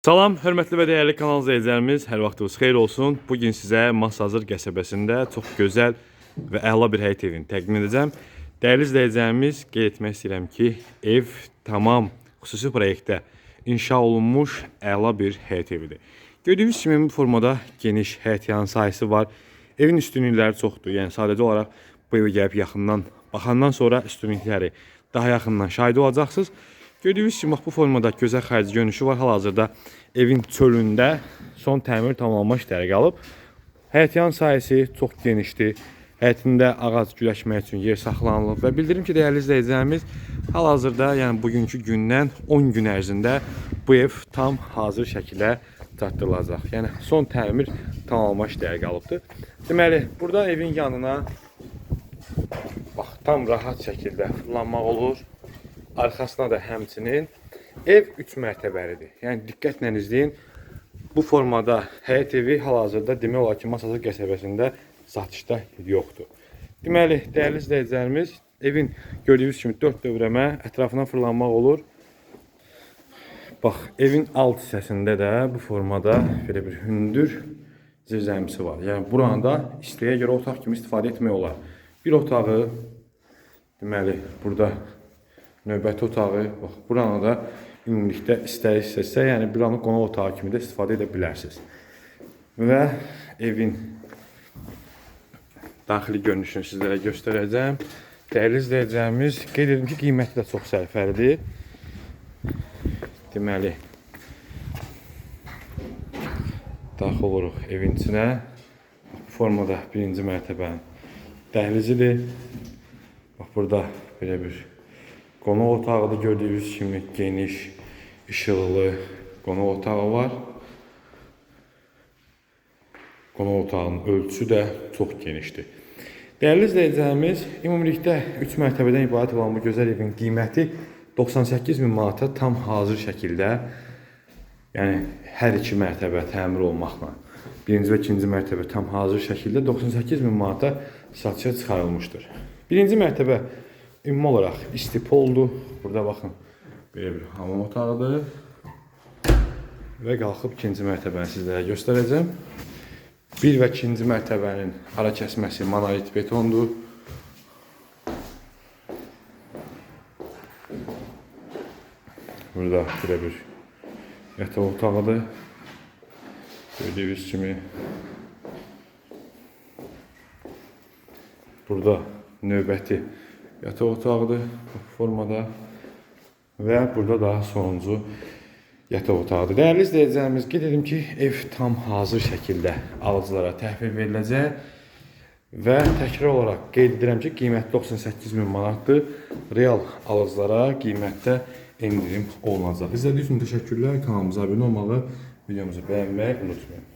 Salam, hörmətli və dəyərli kanal izləyicilərimiz, hər vaxtınız xeyir olsun. Bu gün sizə Masazır qəsəbəsində çox gözəl və əla bir həyət evini təqdim edəcəm. Dəyərli izləyicilərimiz, qeyd etmək istəyirəm ki, ev tamam xüsusi proyektdə inşa olunmuş əla bir həyət evidir. Gördüyünüz kimi bu formada geniş həyət yanı sahəsi var. Evin üstünlükləri çoxdur. Yəni sadəcə olaraq bu evə gəlib yaxından baxandan sonra üstünlükləri daha yaxından şahid olacaqsınız. Gördüyünüz kimi bax bu formada gözəl xarici görünüşü var. Hal-hazırda evin çölündə son təmir tamamlanma işləri qalıb. Həyətyan sahəsi çox genişdir. Həyətində ağac güləşmək üçün yer saxlanılıb və bildirim ki, dəyərli izləyicilərimiz, hal-hazırda, yəni bugünkü gündən 10 gün ərzində bu ev tam hazır şəkildə çatdırılacaq. Yəni son təmir tamamlanma işləri qalıbdır. Deməli, burada evin yanına bax tam rahat şəkildə fırlanmaq olur. Arxasına da həmçinin ev 3 mərtəbəlidir. Yəni diqqətlə izləyin. Bu formada həyət evi hal-hazırda demək olar ki, Masazır qəsəbəsində satışda yoxdur. Deməli, dəyərli izləyicilərimiz, evin gördüyünüz kimi 4 dövrəmə ətrafına fırlanmaq olur. Bax, evin alt hissəsində də bu formada belə bir hündür zirzəmisi var. Yəni buranı da isteyə görə otaq kimi istifadə etmək olar. Bir otağı deməli burada növbəti otağı, bax buranı da ümumilikdə istəyirsinizsə, yəni buranı qonaq otağı kimi də istifadə edə bilərsiniz. Və evin daxili görünüşünü sizlərə göstərəcəm. Dəyərli izləyəcəyimiz, qeyd edim ki, qiyməti də çox sərfəlidir. Deməli, daxil oluruq evin içinə. Formada birinci mərtəbənin dəhlizidir. Bax burada belə bir qonaq otağıdır gördüyünüz kimi geniş, işıqlı qonaq otağı var. Qonaq otağının ölçüsü də çox genişdir. Dəyərli izləyicilərimiz, ümumilikdə 3 mərtəbədən ibarət olan bu gözəl evin qiyməti 98 min manata tam hazır şəkildə, yəni hər iki mərtəbə təmir olmaqla, birinci və ikinci mərtəbə tam hazır şəkildə 98 min manata satışa çıxarılmışdır. Birinci mərtəbə ümumi olaraq istipoldur. Burada baxın, belə bir hamam otağıdır. Və qalxıb ikinci mərtəbəni sizlərə göstərəcəm. Bir və ikinci mərtəbənin ara kəsməsi monolit betondur. Burada belə bir yataq otağıdır. Gördüyünüz kimi burada növbəti yataq otağıdır bu formada və burada da sonuncu yataq otağıdır. Dəyərli izləyicilərimiz, qeyd edim ki, ev tam hazır şəkildə alıcılara təhvil veriləcək və təkrar olaraq qeyd edirəm ki, qiyməti 98 min manatdır. Real alıcılara qiymətdə endirim olunacaq. İzlədiyiniz üçün təşəkkürlər. Kanalımıza abunə olmağı, videomuzu bəyənməyi unutmayın.